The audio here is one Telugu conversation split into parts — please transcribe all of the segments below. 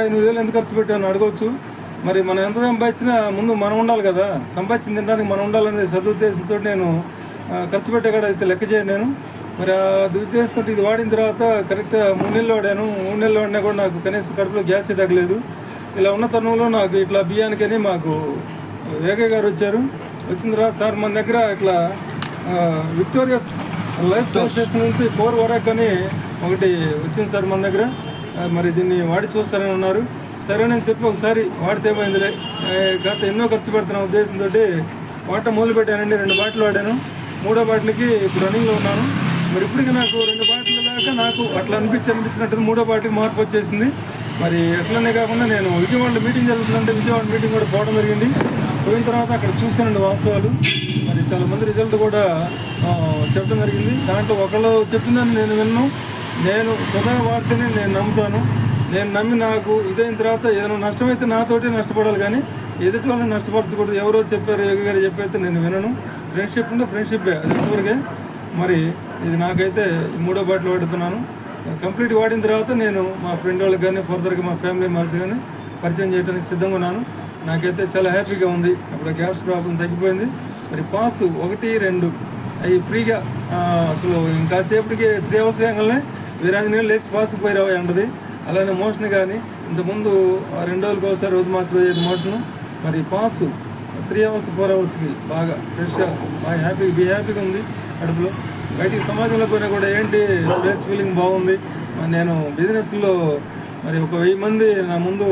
ఎనిమిది వేలు ఎందుకు ఖర్చు పెట్టాను అడగవచ్చు మరి మనం ఎంత సంపాదించినా ముందు మనం ఉండాలి కదా. సంపాదించిన తినడానికి మనం ఉండాలనే సదుద్దేశంతో నేను ఖర్చు పెట్టే అయితే లెక్క చేయను నేను. మరి ఆ ఉద్దేశంతో ఇది వాడిన తర్వాత కరెక్ట్ మూడు నెలలు వాడాను. మూడు నెలలు వాడినా కూడా నాకు కనీసం కడుపులో గ్యాస్ తగ్గలేదు. ఇలా ఉన్న తరుణంలో నాకు ఇట్లా బియ్యానికని మాకు వేగయ్య గారు వచ్చారు. వచ్చిన తర్వాత సార్ మన దగ్గర ఇట్లా ఆ, విక్టోరియస్ లైఫ్ సోర్సెస్ నుంచి ఫోర్ వరకు అని ఒకటి వచ్చింది సార్ మన దగ్గర. మరి దీన్ని వాడి చూస్తారని అన్నారు సరే నేను చెప్పి ఒకసారి వాడితే పోయిందిలే గత ఎన్నో ఖర్చు పెడుతున్న ఉద్దేశంతో వాట మొదలు పెట్టానండి. రెండు బాటిల్ వాడాను. మూడో బాటిల్కి ఇప్పుడు రన్నింగ్లో ఉన్నాను. మరి ఇప్పటికి నాకు రెండు బాటిల్ దాకా నాకు అట్లా అనిపించి అనిపించినట్టు మూడో బాటిల్కి మార్పు వచ్చేసింది. మరి అట్లనే కాకుండా నేను విజయవాడలో మీటింగ్ జరుగుతుందంటే విజయవాడ మీటింగ్ కూడా పోవడం జరిగింది. పోయిన తర్వాత అక్కడ చూశానండి వాస్తవాలు. మరి చాలా మంది రిజల్ట్ కూడా చెప్పడం జరిగింది. దాంట్లో ఒకళ్ళు చెప్పిందని నేను విన్నాను నేను స్వతహా వార్తని నేను నమ్ముతాను. నేను నమ్మి నాకు ఇదైన తర్వాత ఏదైనా నష్టమైతే నాతోటే నష్టపడాలి కానీ ఎదుటి వాళ్ళని నష్టపరచకూడదు. ఎవరో చెప్పారు యోగి గారు చెప్పైతే నేను వినను. ఫ్రెండ్షిప్ ఉంటే ఫ్రెండ్షిప్పే అది ఎంతవరకే మరి ఇది నాకైతే మూడో బాటిల్ వాడుతున్నాను. కంప్లీట్ వాడిన తర్వాత నేను మా ఫ్రెండ్ వాళ్ళకి కానీ ఫర్దర్గా మా ఫ్యామిలీ మెంబర్స్ కానీ పరిచయం చేయడానికి సిద్ధంగా ఉన్నాను. నాకైతే చాలా హ్యాపీగా ఉంది. అప్పుడు గ్యాస్ ప్రాబ్లం తగ్గిపోయింది. మరి పాస్ ఒకటి రెండు. అవి ఫ్రీగా అసలు ఇంకాసేపటికి త్రీ అవర్స్ కాగానే వీరాంజనేయులు లేచి పాస్ పోయి రావు అంటది అలానే మోషన్ కానీ ఇంతకుముందు ఆ రెండు రోజులకు ఒకసారి రోజు మాత్రం మోషన్. మరి పాస్ త్రీ అవర్స్ ఫోర్ అవర్స్కి బాగా ఫ్రెష్గా బాగా హ్యాపీ బీ హ్యాపీగా ఉంది కడుపులో బయటికి సమాజంలో పోయినా కూడా ఏంటి స్ట్రెస్ ఫీలింగ్ బాగుంది. నేను బిజినెస్లో మరి ఒక వెయ్యి మంది నా ముందు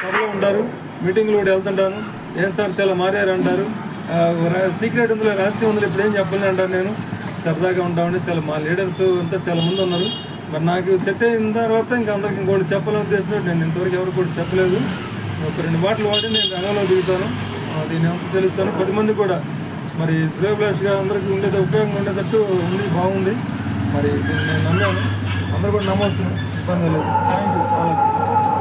సభలో ఉంటారు మీటింగ్లు కూడా వెళ్తుంటాను. ఏం సార్ చాలా మారారు అంటారు. సీక్రెట్ ఉందిలే రహస్యం ఉందిలే ఇప్పుడు ఏం చెప్పలేదు అంటాను నేను. సరదాగా ఉంటామని చాలా మా లీడర్స్ అంతా చాలా మంది ఉన్నారు. మరి నాకు సెట్ అయిన తర్వాత ఇంకా అందరికి ఇంకోటి చెప్పాలని చేసినట్టు నేను ఇంతవరకు ఎవరు కూడా చెప్పలేదు. ఒక రెండు బాటలు వాడి నేను రంగంలో దిగుతాను. అది దీని అంతా తెలుస్తాను. పది మంది కూడా మరి శ్రేయభిలాష్గా అందరికీ ఉండేది ఉపయోగంగా ఉండేటట్టు ఉంది బాగుంది. మరి నేను నమ్మాను. అందరూ కూడా నమ్మవచ్చు ఇబ్బంది లేదు. Thank you